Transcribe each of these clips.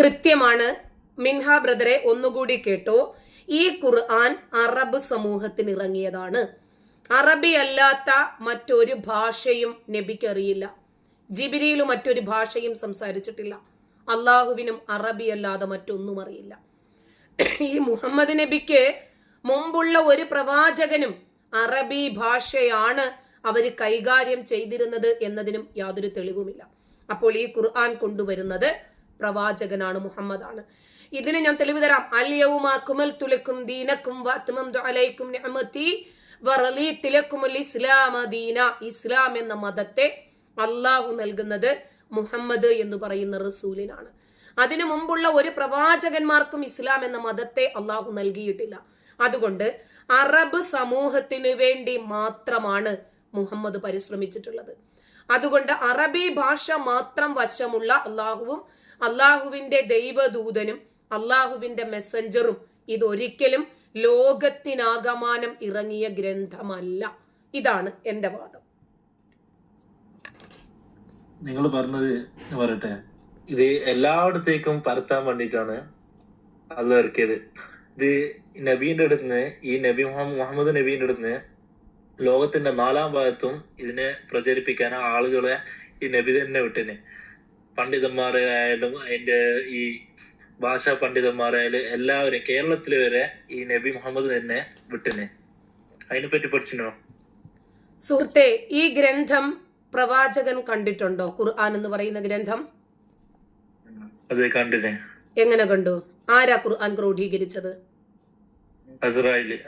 കൃത്യമാണ്. മിൻഹ ബ്രദറെ ഒന്നുകൂടി കേട്ടോ. ഈ ഖുർആൻ അറബ് സമൂഹത്തിന് ഇറങ്ങിയതാണ് അറബി അല്ലാത്ത മറ്റൊരു ഭാഷയും നബിക്ക് അറിയില്ല ജിബിരിയിലും മറ്റൊരു ഭാഷയും സംസാരിച്ചിട്ടില്ല. അള്ളാഹുവിനും അറബി അല്ലാതെ മറ്റൊന്നും അറിയില്ല. ഈ മുഹമ്മദ് നബിക്ക് മുമ്പുള്ള ഒരു പ്രവാചകനും അറബി ഭാഷയാണ് അവർ കൈകാര്യം ചെയ്തിരുന്നത് എന്നതിനും യാതൊരു തെളിവുമില്ല. അപ്പോൾ ഈ ഖുർആൻ കൊണ്ടുവരുന്നത് പ്രവാചകനാണ് മുഹമ്മദാണ്. ഇതിന് ഞാൻ തെളിവ് തരാം. അല്യവുമാ കുമൽ തുലക്കും ദീനക്കും വഅത്മംതു അലൈക്കും നിഅമതി തിലക്കുമൽ ഇസ്ലാമ ദീന. ഇസ്ലാം എന്ന മതത്തെ അള്ളാഹു നൽകുന്നത് മുഹമ്മദ് എന്ന് പറയുന്ന റസൂലിനാണ്. അതിനു മുമ്പുള്ള ഒരു പ്രവാചകന്മാർക്കും ഇസ്ലാം എന്ന മതത്തെ അള്ളാഹു നൽകിയിട്ടില്ല. അതുകൊണ്ട് അറബ് സമൂഹത്തിന് വേണ്ടി മാത്രമാണ് മുഹമ്മദ് പരിശ്രമിച്ചിട്ടുള്ളത്. അതുകൊണ്ട് അറബി ഭാഷ മാത്രം വശമുള്ള അള്ളാഹുവും അള്ളാഹുവിന്റെ ദൈവദൂതനും അള്ളാഹുവിന്റെ മെസ്സഞ്ചറും ഇതൊരിക്കലും ലോകത്തിനാകമാനം ഇറങ്ങിയ ഗ്രന്ഥമല്ല. ഇതാണ് എന്റെ വാദം. നിങ്ങൾ പറഞ്ഞത് പറയട്ടെ. ഇത് എല്ലായിടത്തേക്കും പരത്താൻ വേണ്ടിയിട്ടാണ് അത് ഇറക്കിയത്. ഇത് നബീന്റെ അടുത്ത് ഈ നബി മുഹമ്മദ് നബീന്റെ അടുത്ത് ലോകത്തിന്റെ നാലാം ഭാഗത്തും ഇതിനെ പ്രചരിപ്പിക്കാൻ ആളുകളെ ഈ നബി തന്നെ വിട്ടിന്. പണ്ഡിതന്മാരെ ആയാലും അതിന്റെ ഈ ഭാഷാ പണ്ഡിതന്മാരായാലും എല്ലാവരും കേരളത്തിൽ വരെ ഈ നബി മുഹമ്മദ് തന്നെ വിട്ടിന്. അതിനെ പറ്റി പഠിച്ചിനോ സുഹൃത്തെ ഈ ഗ്രന്ഥം പ്രവാചകൻ കണ്ടിട്ടുണ്ടോ? ഖുർആൻ എന്ന് പറയുന്ന ഗ്രന്ഥം? അതെ കണ്ടിന് എങ്ങനെ കണ്ടു? ആരാ ഖുർആൻ ക്രോഡീകരിച്ചത്? അസ്രായേൽ.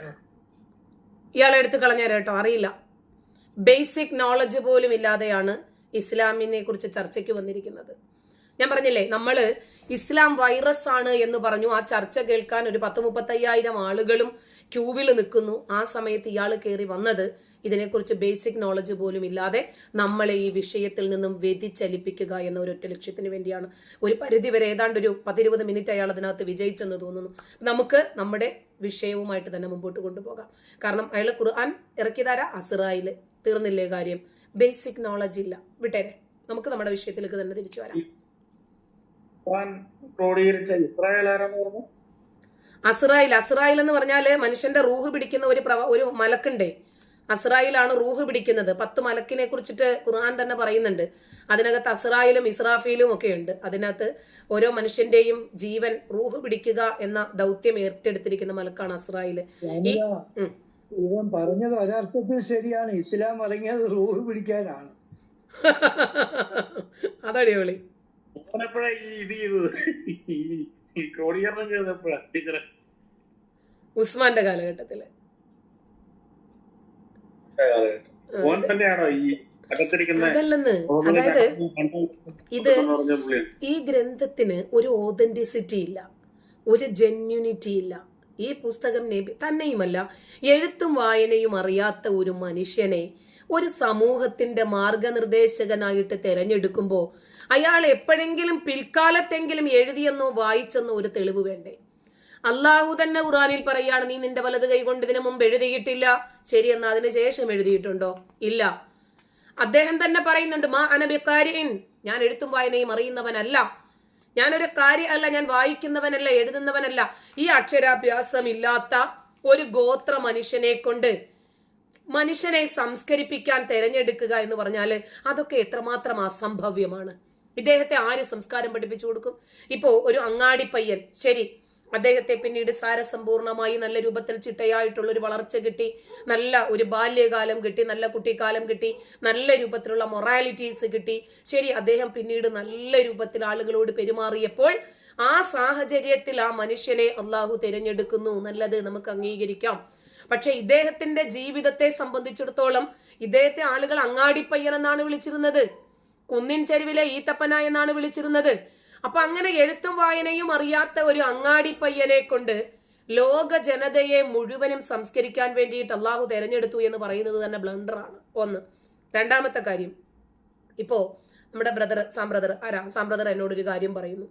ഇയാളെ എടുത്തു കളഞ്ഞേരാ കേട്ടോ അറിയില്ല. ബേസിക് നോളജ് പോലും ഇല്ലാതെയാണ് ഇസ്ലാമിനെ കുറിച്ച് ചർച്ചയ്ക്ക് വന്നിരിക്കുന്നത്. ഞാൻ പറഞ്ഞില്ലേ നമ്മൾ ഇസ്ലാം വൈറസ് ആണ് എന്ന് പറഞ്ഞു ആ ചർച്ച കേൾക്കാൻ ഒരു പത്ത് മുപ്പത്തയ്യായിരം ആളുകളും ക്യൂവിൽ നിൽക്കുന്നു. ആ സമയത്ത് ഇയാൾ കയറി വന്നത് ഇതിനെക്കുറിച്ച് ബേസിക് നോളജ് പോലും ഇല്ലാതെ നമ്മളെ ഈ വിഷയത്തിൽ നിന്നും വ്യതിചലിപ്പിക്കുക എന്ന ഒറ്റ ലക്ഷ്യത്തിന് വേണ്ടിയാണ്. ഒരു പരിധി വരെ ഏതാണ്ട് ഒരു പത്തിരുപത് മിനിറ്റ് അയാൾ അതിനകത്ത് വിജയിച്ചെന്ന് തോന്നുന്നു. നമുക്ക് നമ്മുടെ വിഷയവുമായിട്ട് തന്നെ മുമ്പോട്ട് കൊണ്ടുപോകാം. കാരണം അയാൾ ഖുർആൻ ഇറക്കിയതാര? അസിറായിൽ. തീർന്നില്ലേ കാര്യം? ബേസിക് നോളജ് ഇല്ല. വിട്ടേരെ. നമുക്ക് നമ്മുടെ വിഷയത്തിലേക്ക് തന്നെ തിരിച്ചു വരാം. ക്രോഡീകരിച്ച ഇസ്രായേൽ ആരാന്ന് പറഞ്ഞു? അസ്രായിൽ അസ്രായിൽ എന്ന് പറഞ്ഞാൽ മനുഷ്യന്റെ റൂഹ് പിടിക്കുന്ന ഒരു പ്രവ ഒരു മലക്കുണ്ടേ. അസ്രായിലാണ് റൂഹ് പിടിക്കുന്നത്. പത്ത് മലക്കിനെ കുറിച്ചിട്ട് ഖുർആൻ തന്നെ പറയുന്നുണ്ട്. അതിനകത്ത് അസ്രായിലും ഇസ്രാഫിയിലും ഒക്കെ ഉണ്ട് അതിനകത്ത് ഓരോ മനുഷ്യന്റെയും ജീവൻ റൂഹ് പിടിക്കുക എന്ന ദൗത്യം ഏറ്റെടുത്തിരിക്കുന്ന മലക്കാണ് അസ്രായിൽ ഈ. ഇവൻ പറഞ്ഞത് ഒരർത്ഥത്തിൽ ശരിയാണ്. ഇസ്ലാം ഇറങ്ങിയത് റൂഹ് പിടിക്കാനാണ്. അതടിപൊളി. ഇത് ചെയ്തത്? ക്രോഡീകരണം ഉസ്മാന്റെ കാലഘട്ടത്തിൽ. ഓൻ തന്നെയാണോ ഈ അതല്ലെന്ന്. അതായത് ഇത് ഈ ഗ്രന്ഥത്തിന് ഒരു ഓതന്റിസിറ്റി ഇല്ല. ഒരു ജെന്യൂനിറ്റി ഇല്ല. ഈ പുസ്തകം നബി തന്നെയുമല്ല. എഴുത്തും വായനയും അറിയാത്ത ഒരു മനുഷ്യനെ ഒരു സമൂഹത്തിന്റെ മാർഗനിർദ്ദേശകനായിട്ട് തിരഞ്ഞെടുക്കുമ്പോൾ അയാൾ എപ്പോഴെങ്കിലും പിൽക്കാലത്തെങ്കിലും എഴുതിയെന്നോ വായിച്ചെന്നോ ഒരു തെളിവ് വേണ്ടേ? അള്ളാഹു തന്നെ ഖുറാനിൽ പറയാണ് നീ നിന്റെ വലത് കൈ കൊണ്ട് ഇതിനു മുമ്പ് എഴുതിയിട്ടില്ല. ശരി എന്നാ അതിന് ശേഷം എഴുതിയിട്ടുണ്ടോ? ഇല്ല. അദ്ദേഹം തന്നെ പറയുന്നുണ്ട് മാ അനബിക്കാരിൻ ഞാൻ എഴുത്തും വായനയും അറിയുന്നവനല്ല. ഞാനൊരു കാര്യ അല്ല ഞാൻ വായിക്കുന്നവനല്ല എഴുതുന്നവനല്ല. ഈ അക്ഷരാഭ്യാസം ഇല്ലാത്ത ഒരു ഗോത്ര മനുഷ്യനെ കൊണ്ട് മനുഷ്യനെ സംസ്കരിപ്പിക്കാൻ തിരഞ്ഞെടുക്കുക എന്ന് പറഞ്ഞാൽ അതൊക്കെ എത്രമാത്രം അസംഭവ്യമാണ്. ഇദ്ദേഹത്തെ ആര് സംസ്കാരം പഠിപ്പിച്ചു കൊടുക്കും? ഇപ്പോ ഒരു അങ്ങാടി പയ്യൻ ശരി അദ്ദേഹത്തെ പിന്നീട് സാരസമ്പൂർണമായി നല്ല രൂപത്തിൽ ചിട്ടയായിട്ടുള്ള ഒരു വളർച്ച കിട്ടി നല്ല ഒരു ബാല്യകാലം കിട്ടി നല്ല കുട്ടിക്കാലം കിട്ടി നല്ല രൂപത്തിലുള്ള മൊറാലിറ്റീസ് കിട്ടി. ശരി അദ്ദേഹം പിന്നീട് നല്ല രൂപത്തിൽ ആളുകളോട് പെരുമാറിയപ്പോൾ ആ സാഹചര്യത്തിൽ ആ മനുഷ്യനെ അള്ളാഹു തിരഞ്ഞെടുക്കുന്നു നല്ലത് നമുക്ക് അംഗീകരിക്കാം. പക്ഷെ ഇദ്ദേഹത്തിന്റെ ജീവിതത്തെ സംബന്ധിച്ചിടത്തോളം ഇദ്ദേഹത്തെ ആളുകൾ അങ്ങാടിപ്പയ്യൻ എന്നാണ് വിളിച്ചിരുന്നത് കുന്നിൻ ചെരുവിലെ ഈത്തപ്പന എന്നാണ് വിളിച്ചിരുന്നത് അപ്പൊ അങ്ങനെ എഴുത്തും വായനയും അറിയാത്ത ഒരു അങ്ങാടി പയ്യനെ കൊണ്ട് ലോക ജനതയെ മുഴുവനും സംസ്കരിക്കാൻ വേണ്ടിയിട്ട് അള്ളാഹു തിരഞ്ഞെടുത്തു എന്ന് പറയുന്നത് തന്നെ ബ്ലണ്ടറാണ് ഒന്ന്. രണ്ടാമത്തെ കാര്യം. ഇപ്പോ നമ്മുടെ ബ്രദർ സാം ബ്രദർ ആരാ? സാം ബ്രദർ എന്നോടൊരു കാര്യം പറയുന്നു.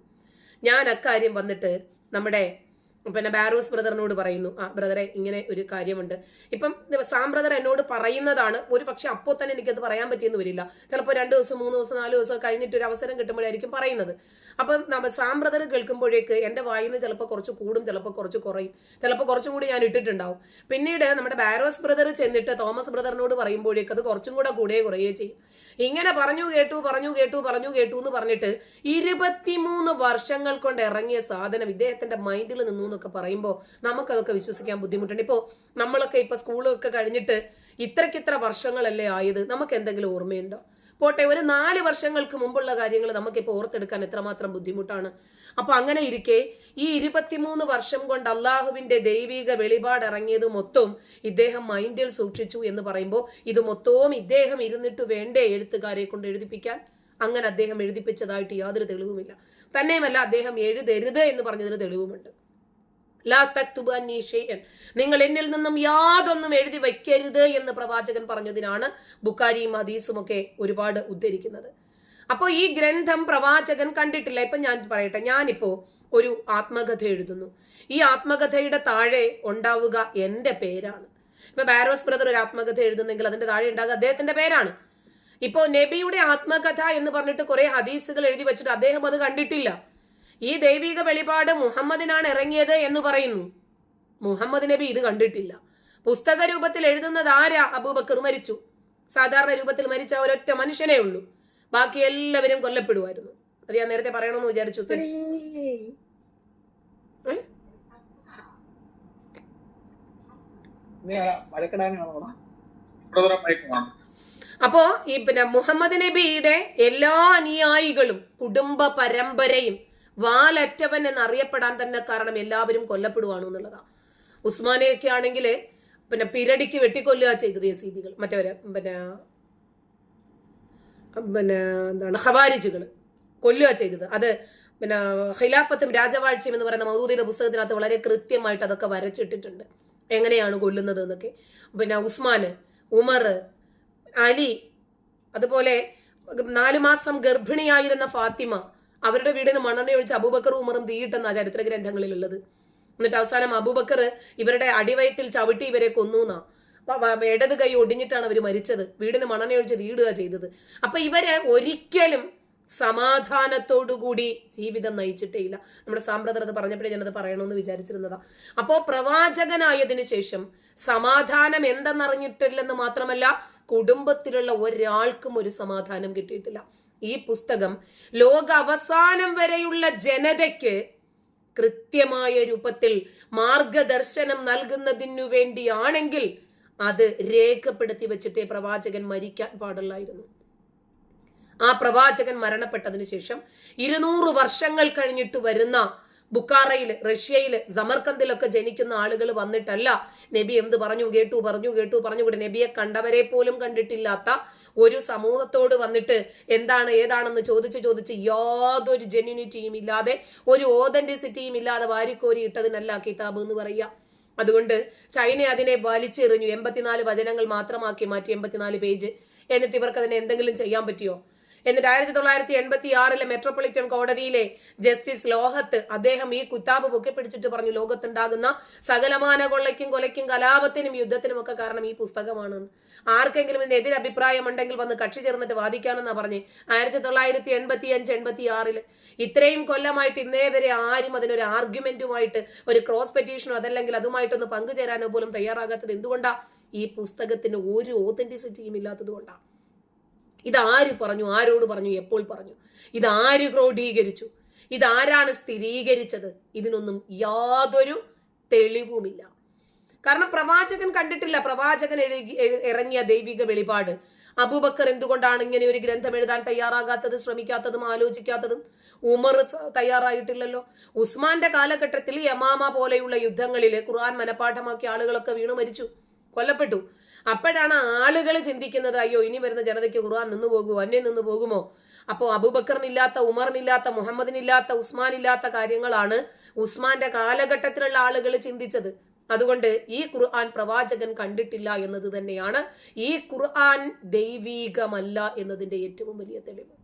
ഞാൻ അക്കാര്യം വന്നിട്ട് നമ്മുടെ പിന്നെ ബാരോസ് ബ്രദറിനോട് പറയുന്നു ആ ബ്രദറെ ഇങ്ങനെ ഒരു കാര്യമുണ്ട്. ഇപ്പം സാം ബ്രദർ എന്നോട് പറയുന്നതാണ് ഒരു പക്ഷെ അപ്പോൾ തന്നെ എനിക്കത് പറയാൻ പറ്റിയെന്ന് വരില്ല. ചിലപ്പോൾ രണ്ട് ദിവസം മൂന്ന് ദിവസം നാല് ദിവസം കഴിഞ്ഞിട്ട് ഒരു അവസരം കിട്ടുമ്പോഴായിരിക്കും പറയുന്നത്. അപ്പം സാം ബ്രദർ കേൾക്കുമ്പോഴേക്ക് എന്റെ വായിൽ നിന്ന് ചിലപ്പോൾ കുറച്ച് കൂടും ചിലപ്പോൾ കുറച്ച് കുറയും. ചിലപ്പോൾ കുറച്ചും കൂടി ഞാൻ ഇട്ടിട്ടുണ്ടാവും. പിന്നീട് നമ്മുടെ ബാരോസ് ബ്രദർ ചെന്നിട്ട് തോമസ് ബ്രദറിനോട് പറയുമ്പോഴേക്ക് അത് കുറച്ചും കൂടെ കൂടെ കുറയുകയും ചെയ്യും. ഇങ്ങനെ പറഞ്ഞു കേട്ടു പറഞ്ഞു കേട്ടു പറഞ്ഞു കേട്ടു എന്ന് പറഞ്ഞിട്ട് ഇരുപത്തിമൂന്ന് വർഷങ്ങൾ കൊണ്ട് ഇറങ്ങിയ സാധനം ഇദ്ദേഹത്തിന്റെ മൈൻഡിൽ നിന്നു എന്നൊക്കെ പറയുമ്പോൾ നമുക്കതൊക്കെ വിശ്വസിക്കാൻ ബുദ്ധിമുട്ടുണ്ട്. ഇപ്പോൾ നമ്മളൊക്കെ ഇപ്പൊ സ്കൂളൊക്കെ കഴിഞ്ഞിട്ട് ഇത്രയ്ക്കിത്ര വർഷങ്ങളല്ലേ ആയത്? നമുക്ക് എന്തെങ്കിലും ഓർമ്മയുണ്ടോ? പോട്ടെ ഒരു നാല് വർഷങ്ങൾക്ക് മുമ്പുള്ള കാര്യങ്ങൾ നമുക്കിപ്പോൾ ഓർത്തെടുക്കാൻ എത്രമാത്രം ബുദ്ധിമുട്ടാണ്. അപ്പൊ അങ്ങനെ ഇരിക്കെ ഈ ഇരുപത്തിമൂന്ന് വർഷം കൊണ്ട് അള്ളാഹുവിന്റെ ദൈവിക വെളിപാട് ഇറങ്ങിയത് മൊത്തവും ഇദ്ദേഹം മൈൻഡിൽ സൂക്ഷിച്ചു എന്ന് പറയുമ്പോൾ ഇത് മൊത്തവും ഇദ്ദേഹം ഇരുന്നിട്ട് വേണ്ടേ എഴുത്തുകാരെ കൊണ്ട് എഴുതിപ്പിക്കാൻ? അങ്ങനെ അദ്ദേഹം എഴുതിപ്പിച്ചതായിട്ട് യാതൊരു തെളിവുമില്ല. തന്നെയുമല്ല അദ്ദേഹം എഴുതരുത് എന്ന് പറഞ്ഞതിന് തെളിവുമുണ്ട്. ലാ തക്തുബ് അന്നീ ഷൈഅൻ. നിങ്ങൾ എന്നിൽ നിന്നും യാതൊന്നും എഴുതി വയ്ക്കരുത് എന്ന് പ്രവാചകൻ പറഞ്ഞതിനാണ് ബുക്കാരിയും ഹദീസും ഒക്കെ ഒരുപാട് ഉദ്ധരിക്കുന്നത്. അപ്പോൾ ഈ ഗ്രന്ഥം പ്രവാചകൻ കണ്ടിട്ടില്ല. ഇപ്പം ഞാൻ പറയട്ടെ ഞാനിപ്പോൾ ഒരു ആത്മകഥ എഴുതുന്നു. ഈ ആത്മകഥയുടെ താഴെ ഉണ്ടാവുക എന്റെ പേരാണ്. ഇപ്പം ബാരോസ് ബ്രദർ ഒരു ആത്മകഥ എഴുതുന്നെങ്കിൽ അതിന്റെ താഴെ ഉണ്ടാകുക അദ്ദേഹത്തിന്റെ പേരാണ്. ഇപ്പോൾ നബിയുടെ ആത്മകഥ എന്ന് പറഞ്ഞിട്ട് കുറേ ഹദീസുകൾ എഴുതി വെച്ചിട്ട് അദ്ദേഹം അത് കണ്ടിട്ടില്ല. ഈ ദൈവിക വെളിപാട് മുഹമ്മദിനാണ് ഇറങ്ങിയത് എന്ന് പറയുന്നു. മുഹമ്മദ് നബി ഇത് കണ്ടിട്ടില്ല. പുസ്തക രൂപത്തിൽ എഴുതുന്നത് ആരാ? അബൂബക്കർ മരിച്ചു. സാധാരണ രൂപത്തിൽ മരിച്ച ഒരൊറ്റ മനുഷ്യനേ ഉള്ളൂ. ബാക്കി എല്ലാവരും കൊല്ലപ്പെടുമായിരുന്നു. അത് ഞാൻ നേരത്തെ പറയണമെന്ന് വിചാരിച്ചു. അപ്പോ ഈ പിന്നെ മുഹമ്മദ് നബിയുടെ എല്ലാ അനുയായികളും കുടുംബ പരമ്പരയും വാലറ്റവൻ എന്നറിയപ്പെടാൻ തന്നെ കാരണം എല്ലാവരും കൊല്ലപ്പെടുവാണ് എന്നുള്ളതാണ് ഉസ്മാനെയൊക്കെ ആണെങ്കിൽ പിന്നെ പിരടിക്ക് വെട്ടിക്കൊല്ലുക ചെയ്തത് യസീദികൾ മറ്റവരെ പിന്നെ പിന്നെ എന്താണ് ഹവാരിജുകൾ കൊല്ലുക ചെയ്തത്. അത് പിന്നെ ഖിലാഫത്തും രാജവാഴ്ചയും എന്ന് പറയുന്ന മൗദൂദിന്റെ പുസ്തകത്തിനകത്ത് വളരെ കൃത്യമായിട്ട് അതൊക്കെ വരച്ചിട്ടിട്ടുണ്ട്. എങ്ങനെയാണ് കൊല്ലുന്നത് എന്നൊക്കെ. പിന്നെ ഉസ്മാൻ ഉമർ അലി അതുപോലെ നാലു മാസം ഗർഭിണിയായിരുന്ന ഫാത്തിമ അവരുടെ വീടിന് മണ്ണെണ്ണ ഒഴിച്ച് അബൂബക്കർ ഉമറും തീയിട്ടെന്നാ ചരിത്ര ഗ്രന്ഥങ്ങളിലുള്ളത് എന്നിട്ട് അവസാനം അബൂബക്കർ ഇവരുടെ അടിവയറ്റിൽ ചവിട്ടി ഇവരെ കൊന്നു എന്നാ ഇടത് കൈ ഒടിഞ്ഞിട്ടാണ് അവർ മരിച്ചത്. വീടിന് മണ്ണെണ്ണ ഒഴിച്ച് തീയിടുക ചെയ്തത്. അപ്പൊ ഇവർ ഒരിക്കലും സമാധാനത്തോടുകൂടി ജീവിതം നയിച്ചിട്ടേ ഇല്ല. നമ്മുടെ സാമ്പ്രദായത പറഞ്ഞപ്പോഴേ ഞാനത് പറയണമെന്ന് വിചാരിച്ചിരുന്നതാ. അപ്പോ പ്രവാചകനായതിനു ശേഷം സമാധാനം എന്തെന്നറിഞ്ഞിട്ടില്ലെന്ന് മാത്രമല്ല കുടുംബത്തിലുള്ള ഒരാൾക്കും ഒരു സമാധാനം കിട്ടിയിട്ടില്ല. ഈ പുസ്തകം ലോക അവസാനം വരെയുള്ള ജനതയ്ക്ക് കൃത്യമായ രൂപത്തിൽ മാർഗദർശനം നൽകുന്നതിനു വേണ്ടിയാണെങ്കിൽ അത് രേഖപ്പെടുത്തി വെച്ചിട്ടേ പ്രവാചകൻ മരിക്കാൻ പാടുള്ളായിരുന്നു. ആ പ്രവാചകൻ മരണപ്പെട്ടതിന് ശേഷം ഇരുന്നൂറ് വർഷങ്ങൾ കഴിഞ്ഞിട്ട് വരുന്ന ബുക്കാറയിൽ റഷ്യയിൽ സമർക്കന്തിലൊക്കെ ജനിക്കുന്ന ആളുകൾ വന്നിട്ടല്ല നബി എന്ത് പറഞ്ഞു കേട്ടു പറഞ്ഞു കേട്ടു പറഞ്ഞു. കൂടെ നബിയെ കണ്ടവരെ പോലും കണ്ടിട്ടില്ലാത്ത ഒരു സമൂഹത്തോട് വന്നിട്ട് എന്താണ് ഏതാണെന്ന് ചോദിച്ച് ചോദിച്ച് യാതൊരു ജെന്യൂനിറ്റിയും ഇല്ലാതെ ഒരു ഓതന്റിസിറ്റിയും ഇല്ലാതെ വാരിക്കോരി ഇട്ടതിനല്ല കിതാബ് എന്ന് പറയുക. അതുകൊണ്ട് ചൈന അതിനെ വലിച്ചെറിഞ്ഞു. എൺപത്തിനാല് വചനങ്ങൾ മാത്രമാക്കി മാറ്റി എൺപത്തിനാല് പേജ്. എന്നിട്ട് ഇവർക്ക് അതിനെ എന്തെങ്കിലും ചെയ്യാൻ പറ്റിയോ? എന്നിട്ട് ആയിരത്തി തൊള്ളായിരത്തി എൺപത്തി ആറിലെ മെട്രോപൊളിറ്റൻ കോടതിയിലെ ജസ്റ്റിസ് ലോഹത്ത് അദ്ദേഹം ഈ കുത്താബ് പൊക്കി പിടിച്ചിട്ട് പറഞ്ഞു ലോകത്തുണ്ടാകുന്ന സകലമാന കൊള്ളയ്ക്കും കൊലയ്ക്കും കലാപത്തിനും യുദ്ധത്തിനും ഒക്കെ കാരണം ഈ പുസ്തകമാണ് ആർക്കെങ്കിലും ഇതിന് എതിരഭിപ്രായം ഉണ്ടെങ്കിൽ വന്ന് കക്ഷി ചേർന്നിട്ട് വാദിക്കാനെന്നാ പറഞ്ഞ്. ആയിരത്തി തൊള്ളായിരത്തി എൺപത്തി അഞ്ച് എൺപത്തി ആറിൽ ഇത്രയും കൊല്ലമായിട്ട് ഇന്നേ വരെ ആരും അതിനൊരു ആർഗ്യുമെന്റുമായിട്ട് ഒരു ക്രോസ് പെറ്റീഷനോ അതല്ലെങ്കിൽ അതുമായിട്ടൊന്ന് പങ്കുചേരാനോ പോലും തയ്യാറാകാത്തത് എന്തുകൊണ്ടാ? ഈ പുസ്തകത്തിന് ഒരു ഓതന്റിസിറ്റിയും ഇല്ലാത്തത് കൊണ്ടാ. ഇതാര് പറഞ്ഞു? ആരോട് പറഞ്ഞു? എപ്പോൾ പറഞ്ഞു? ഇതാര് ക്രോഡീകരിച്ചു? ഇതാരാണ് സ്ഥിരീകരിച്ചത്? ഇതിനൊന്നും യാതൊരു തെളിവുമില്ല. കാരണം പ്രവാചകൻ കണ്ടിട്ടില്ല. പ്രവാചകൻ എഴുതി ഇറങ്ങിയ ദൈവിക വെളിപാട്. അബൂബക്കർ എന്തുകൊണ്ടാണ് ഇങ്ങനെ ഒരു ഗ്രന്ഥം എഴുതാൻ തയ്യാറാകാത്തത് ശ്രമിക്കാത്തതും ആലോചിക്കാത്തതും? ഉമർ തയ്യാറായിട്ടില്ലല്ലോ. ഉസ്മാന്റെ കാലഘട്ടത്തിൽ യമാമ പോലെയുള്ള യുദ്ധങ്ങളിൽ ഖുർആൻ മനപാഠമാക്കിയ ആളുകളൊക്കെ വീണു മരിച്ചു. കൊല്ലപ്പെട്ടു. അപ്പോഴാണ് ആളുകൾ ചിന്തിക്കുന്നത് അയ്യോ ഇനി വരുന്ന ജനതയ്ക്ക് ഖുർആൻ നിന്നു പോകുമോ? അന്യം നിന്നു പോകുമോ? അപ്പോൾ അബൂബക്കറിനില്ലാത്ത ഉമറിനില്ലാത്ത മുഹമ്മദിനില്ലാത്ത ഉസ്മാനില്ലാത്ത കാര്യങ്ങളാണ് ഉസ്മാന്റെ കാലഘട്ടത്തിലുള്ള ആളുകൾ ചിന്തിച്ചത്. അതുകൊണ്ട് ഈ ഖുർആൻ പ്രവാചകൻ കണ്ടിട്ടില്ല എന്നത് തന്നെയാണ് ഈ ഖുർആൻ ദൈവീകമല്ല എന്നതിന്റെ ഏറ്റവും വലിയ തെളിവ്.